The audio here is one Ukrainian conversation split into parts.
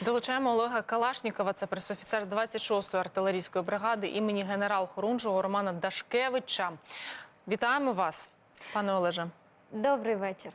Долучаємо Олега Калашнікова, це пресофіцер 26-ї артилерійської бригади імені генерал-хорунжого Романа Дашкевича. Вітаємо вас, пане Олеже. Добрий вечір.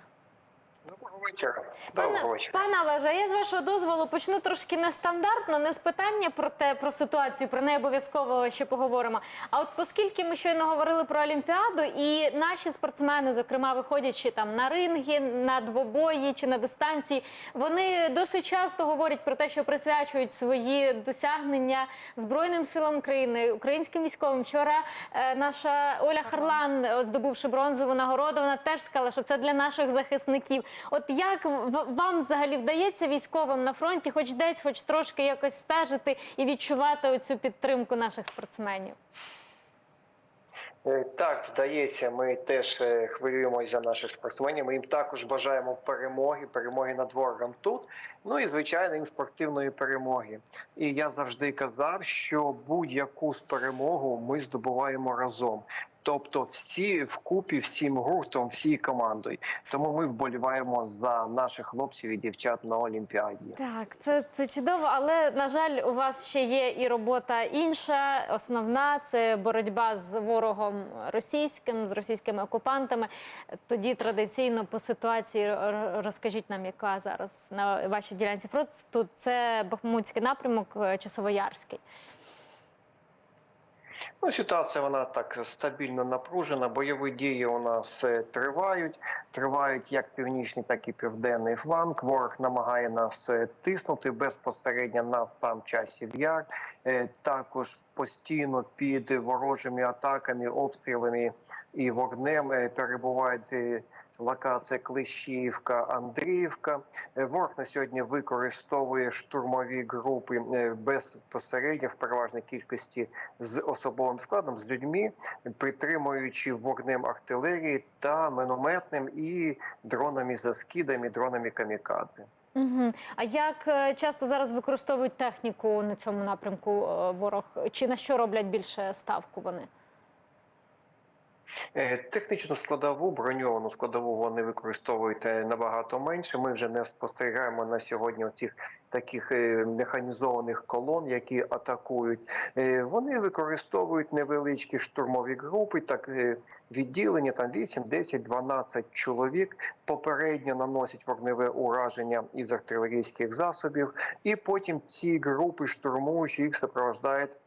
Доброго вечора. Доброго Пане, вечора. пане Олеже, я з вашого дозволу почну трошки нестандартно, не з питання про те, про ситуацію, про неї обов'язково ще поговоримо. А от оскільки ми щойно говорили про Олімпіаду, і наші спортсмени, зокрема, виходячи там на ринги, на двобої чи на дистанції, вони досить часто говорять про те, що присвячують свої досягнення Збройним силам країни, українським військовим. Вчора е, наша Оля Харлан, здобувши бронзову нагороду, вона теж сказала, що це для наших захисників. От як вам взагалі вдається військовим на фронті, хоч десь, хоч трошки якось стежити і відчувати оцю підтримку наших спортсменів? Е, Так, вдається. Ми теж е, хвилюємося за наших спортсменів. Ми їм також бажаємо перемоги, перемоги над ворогом тут. Ну і звичайно, їм спортивної перемоги. І я завжди казав, що будь-яку з перемогу ми здобуваємо разом. Тобто всі вкупі, всім гуртом, всією командою. Тому ми вболіваємо за наших хлопців і дівчат на Олімпіаді. Так, це, це чудово, але на жаль, у вас ще є і робота інша. Основна це боротьба з ворогом російським, з російськими окупантами. Тоді традиційно по ситуації розкажіть нам, яка зараз на вашій ділянці фронту. Це Бахмутський напрямок, е, Часовоярський. Ну, ситуація вона так стабільно напружена. Бойові дії у нас е, тривають. Тривають як північний, так і південний фланг. Ворог намагає нас е, тиснути безпосередньо на сам часів яр. Е, Також постійно під ворожими атаками, обстрілами і вогнем перебувають. Локація Клещіївка, Андріївка. Е, Ворог на сьогодні використовує штурмові групи е, безпосередньо в переважній кількості з особовим складом, з людьми, підтримуючи вогнем артилерії та мінометним і дронами за скидами, дронами камікадзе. Угу. А як е, часто зараз використовують техніку на цьому напрямку е, ворог? Чи на що роблять більше ставку вони? Е, Технічну складову, броньовану складову вони використовують е, набагато менше. Ми вже не спостерігаємо на сьогодні оцих таких е, механізованих колон, які атакують. Вони використовують невеличкі штурмові групи, так відділення там 8, 10, 12 чоловік. Попередньо наносять вогневе ураження із артилерійських засобів, і потім ці групи штурмуючі їх супроводжують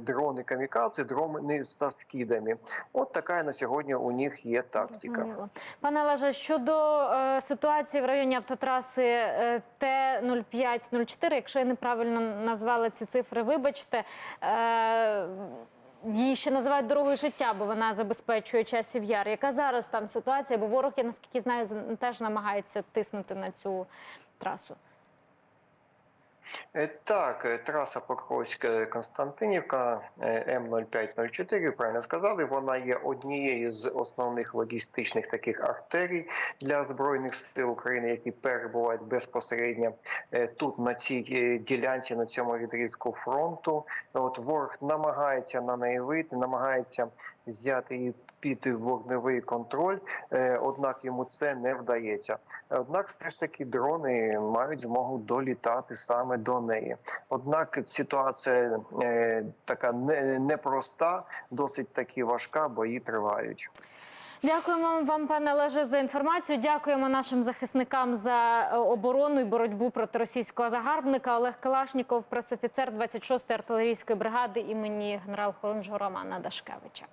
дрони камікадзе, дрони з скидами. От така на сьогодні у них є тактика. Пане Олеже, щодо е, ситуації в районі автотраси е, Т-0504, якщо я неправильно назвала ці цифри, вибачте. Е, Її ще називають дорогою життя, бо вона забезпечує часів яр. Яка зараз там ситуація? Бо ворог, я наскільки знаю, теж намагається тиснути на цю трасу. Е, Так, е, траса Покровська Константинівка е, М0504, правильно сказали, вона є однією з основних логістичних таких артерій для збройних сил України, які перебувають безпосередньо тут на цій ділянці, на цьому відрізку фронту. От ворог намагається на неї вийти, намагається взяти її під вогневий контроль, однак йому це не вдається. Однак, все ж таки, дрони мають змогу долітати саме до неї. Однак ситуація е, така не- непроста, досить таки важка, бої тривають. Дякуємо вам, пане Олеже, за інформацію. Дякуємо нашим захисникам за е, оборону і боротьбу проти російського загарбника. Олег Калашніков, пресофіцер 26-ї артилерійської бригади імені генерал-хорунжого Романа Дашкевича.